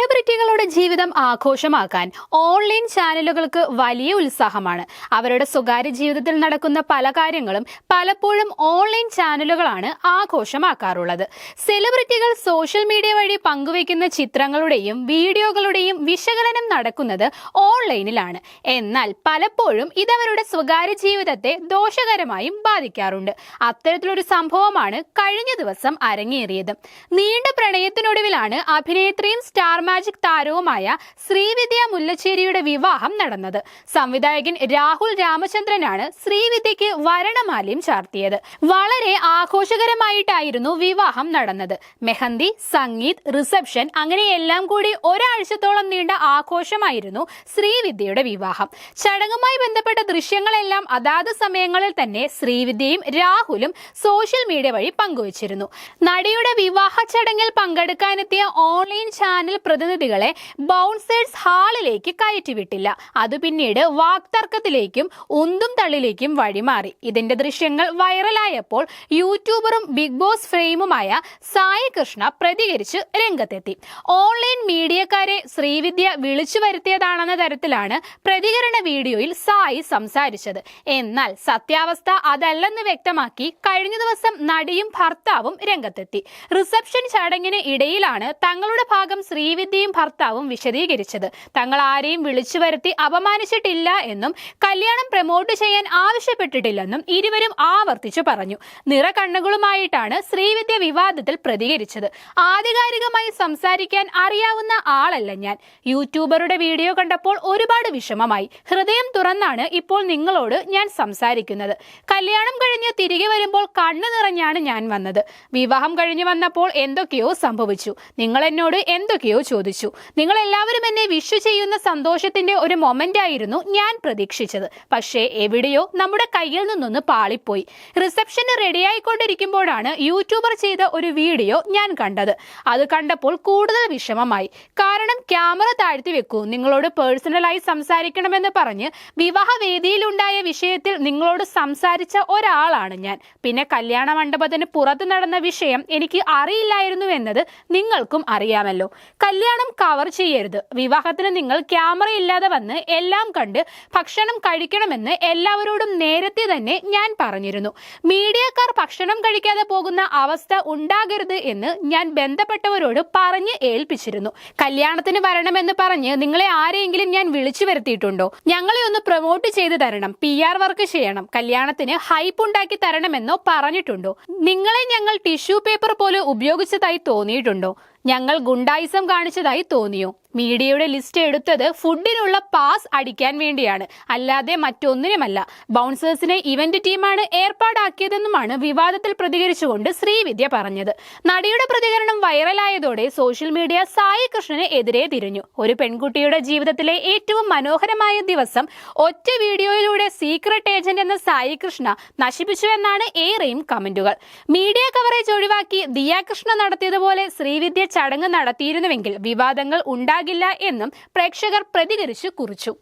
സെലിബ്രിറ്റികളുടെ ജീവിതം ആഘോഷമാക്കാൻ ഓൺലൈൻ ചാനലുകൾക്ക് വലിയ ഉത്സാഹമാണ്. അവരുടെ സ്വകാര്യ ജീവിതത്തിൽ നടക്കുന്ന പല കാര്യങ്ങളും പലപ്പോഴും ഓൺലൈൻ ചാനലുകളാണ് ആഘോഷമാക്കാറുള്ളത്. സെലിബ്രിറ്റികൾ സോഷ്യൽ മീഡിയ വഴി പങ്കുവയ്ക്കുന്ന ചിത്രങ്ങളുടെയും വീഡിയോകളുടെയും വിശകലനം നടക്കുന്നത് ഓൺലൈനിലാണ്. എന്നാൽ പലപ്പോഴും ഇതവരുടെ സ്വകാര്യ ജീവിതത്തെ ദോഷകരമായും ബാധിക്കാറുണ്ട്. അത്തരത്തിലൊരു സംഭവമാണ് കഴിഞ്ഞ ദിവസം അരങ്ങേറിയത്. നീണ്ട പ്രണയത്തിനൊടുവിലാണ് അഭിനേത്രിയും സ്റ്റാർ മാജിക് താരവുമായ ശ്രീവിദ്യ മുല്ലച്ചേരിയുടെ വിവാഹം നടന്നത്. സംവിധായകൻ രാഹുൽ രാമചന്ദ്രനാണ് ശ്രീവിദ്യയ്ക്ക് വരണമാലയും ചാർത്തിയത്. വളരെ ആഘോഷകരമായിട്ടായിരുന്നു വിവാഹം നടന്നത്. മെഹന്തി സംഗീത് റിസപ്ഷൻ അങ്ങനെയെല്ലാം കൂടി ഒരാഴ്ചത്തോളം നീണ്ട ആഘോഷമായിരുന്നു ശ്രീവിദ്യയുടെ വിവാഹം. ചടങ്ങുമായി ബന്ധപ്പെട്ട ദൃശ്യങ്ങളെല്ലാം അതാത് സമയങ്ങളിൽ തന്നെ ശ്രീവിദ്യയും രാഹുലും സോഷ്യൽ മീഡിയ വഴി പങ്കുവച്ചിരുന്നു. നടിയുടെ വിവാഹ ചടങ്ങിൽ പങ്കെടുക്കാനെത്തിയ ഓൺലൈൻ ചാനൽ പ്രതിനിധികളെ ബൗൺസേഴ്സ് ഹാളിലേക്ക് കയറ്റിവിട്ടില്ല. അത് പിന്നീട് വാക്തർക്കത്തിലേക്കും ഉന്തും തള്ളിലേക്കും വഴിമാറി. ഇതിന്റെ ദൃശ്യങ്ങൾ വൈറലായപ്പോൾ യൂട്യൂബറും ബിഗ് ബോസ് ഫ്രെയിമുമായ സായി കൃഷ്ണ പ്രതികരിച്ച് രംഗത്തെത്തി. ഓൺലൈൻ മീഡിയക്കാരെ ശ്രീവിദ്യ വിളിച്ചു വരുത്തിയതാണെന്ന തരത്തിലാണ് പ്രതികരണ വീഡിയോയിൽ സായി സംസാരിച്ചത്. എന്നാൽ സത്യാവസ്ഥ അതല്ലെന്ന് വ്യക്തമാക്കി കഴിഞ്ഞ ദിവസം നടിയും ഭർത്താവും രംഗത്തെത്തി. റിസപ്ഷൻ ചടങ്ങിന് ഇടയിലാണ് തങ്ങളുടെ ഭാഗം ശ്രീവിദ്യയും ഭർത്താവും വിശദീകരിച്ചത്. തങ്ങൾ ആരെയും വിളിച്ചു വരുത്തി അപമാനിച്ചിട്ടില്ല എന്നും കല്യാണം പ്രമോട്ട് ചെയ്യാൻ ആവശ്യപ്പെട്ടിട്ടില്ലെന്നും ഇരുവരും ആവർത്തിച്ചു പറഞ്ഞു. നിറ കണ്ണുകളുമായിട്ടാണ് ശ്രീവിദ്യ വിവാദത്തിൽ പ്രതികരിച്ചത്. ആധികാരികമായി സംസാരിക്കാൻ അറിയാവുന്ന ആളല്ല ഞാൻ. യൂട്യൂബറുടെ വീഡിയോ കണ്ടപ്പോൾ ഒരുപാട് വിഷമമായി. ഹൃദയം തുറന്നാണ് ഇപ്പോൾ നിങ്ങളോട് ഞാൻ സംസാരിക്കുന്നത്. കല്യാണം കഴിഞ്ഞ് തിരികെ വരുമ്പോൾ കണ്ണു നിറഞ്ഞാണ് ഞാൻ വന്നത്. വിവാഹം കഴിഞ്ഞു വന്നപ്പോൾ എന്തൊക്കെയോ സംഭവിച്ചു. നിങ്ങൾ എന്നോട് എന്തൊക്കെയോ ചോദിച്ചു നിങ്ങൾ എല്ലാവരും എന്നെ വിഷു ചെയ്യുന്ന സന്തോഷത്തിന്റെ ഒരു മൊമെന്റ് ആയിരുന്നു ഞാൻ പ്രതീക്ഷിച്ചത്. പക്ഷേ എവിടെയോ നമ്മുടെ കയ്യിൽ നിന്നൊന്ന് പാളിപ്പോയി. റിസപ്ഷന് റെഡിയായിക്കൊണ്ടിരിക്കുമ്പോഴാണ് യൂട്യൂബർ ചെയ്ത ഒരു വീഡിയോ ഞാൻ കണ്ടത്. അത് കണ്ടപ്പോൾ കൂടുതൽ വിഷമമായി. കാരണം ക്യാമറ താഴ്ത്തി വെക്കൂ. നിങ്ങളോട് പേഴ്സണലായി സംസാരിക്കണമെന്ന് പറഞ്ഞ് വിവാഹ വേദിയിലുണ്ടായ വിഷയത്തിൽ നിങ്ങളോട് സംസാരിച്ച ഒരാളാണ് ഞാൻ. പിന്നെ കല്യാണ മണ്ഡപത്തിന് പുറത്ത് നടന്ന വിഷയം എനിക്ക് അറിയില്ലായിരുന്നു എന്നത് നിങ്ങൾക്കും അറിയാമല്ലോ. കല്യാണം കവർ ചെയ്യരുത്. വിവാഹത്തിന് നിങ്ങൾ ക്യാമറ ഇല്ലാതെ വന്ന് എല്ലാം കണ്ട് ഭക്ഷണം കഴിക്കണമെന്ന് എല്ലാവരോടും നേരത്തെ തന്നെ ഞാൻ പറഞ്ഞിരുന്നു. മീഡിയക്കാർ ഭക്ഷണം കഴിക്കാതെ പോകുന്ന അവസ്ഥ ഉണ്ടാകരുത് എന്ന് ഞാൻ ബന്ധപ്പെട്ടവരോട് പറഞ്ഞ് ഏൽപ്പിച്ചിരുന്നു. കല്യാണത്തിന് വരണമെന്ന് പറഞ്ഞ് നിങ്ങളെ ആരെയെങ്കിലും ഞാൻ വിളിച്ചു വരുത്തിയിട്ടുണ്ടോ? ഞങ്ങളെ ഒന്ന് പ്രൊമോട്ട് ചെയ്ത് തരണം. പി വർക്ക് ചെയ്യണം. കല്യാണത്തിന് ഹൈപ്പ് ഉണ്ടാക്കി തരണമെന്നോ പറഞ്ഞിട്ടുണ്ടോ? നിങ്ങളെ ഞങ്ങൾ ടിഷ്യൂ പേപ്പർ പോലെ ഉപയോഗിച്ചതായി തോന്നിയിട്ടുണ്ടോ? ഞങ്ങൾ ഗുണ്ടായിസം കാണിച്ചതായി തോന്നിയോ? മീഡിയയുടെ ലിസ്റ്റ് എടുത്തത് ഫുഡിനുള്ള പാസ് അടിക്കാൻ വേണ്ടിയാണ്. അല്ലാതെ മറ്റൊന്നിനുമല്ല. ബൗൺസേഴ്സിനെ ഇവന്റ് ടീമാണ് ഏർപ്പാടാക്കിയതെന്നുമാണ് വിവാദത്തിൽ പ്രതികരിച്ചുകൊണ്ട് ശ്രീവിദ്യ പറഞ്ഞത്. നടിയുടെ പ്രതികരണം വൈറലായതോടെ സോഷ്യൽ മീഡിയ സായി കൃഷ്ണന് എതിരെ തിരിഞ്ഞു. ഒരു പെൺകുട്ടിയുടെ ജീവിതത്തിലെ ഏറ്റവും മനോഹരമായ ദിവസം ഒറ്റ വീഡിയോയിലൂടെ സീക്രട്ട് ഏജന്റ് എന്ന സായി കൃഷ്ണ നശിപ്പിച്ചു എന്നാണ് ഏറെയും കമന്റുകൾ. മീഡിയ കവറേജ് ഒഴിവാക്കി ദിയാകൃഷ്ണ നടത്തിയതുപോലെ ശ്രീവിദ്യ ചടങ്ങ് നടത്തിയിരുന്നുവെങ്കിൽ വിവാദങ്ങൾ ഉണ്ടാകില്ല എന്നും പ്രേക്ഷകർ പ്രതികരിച്ചു കുറിച്ചു.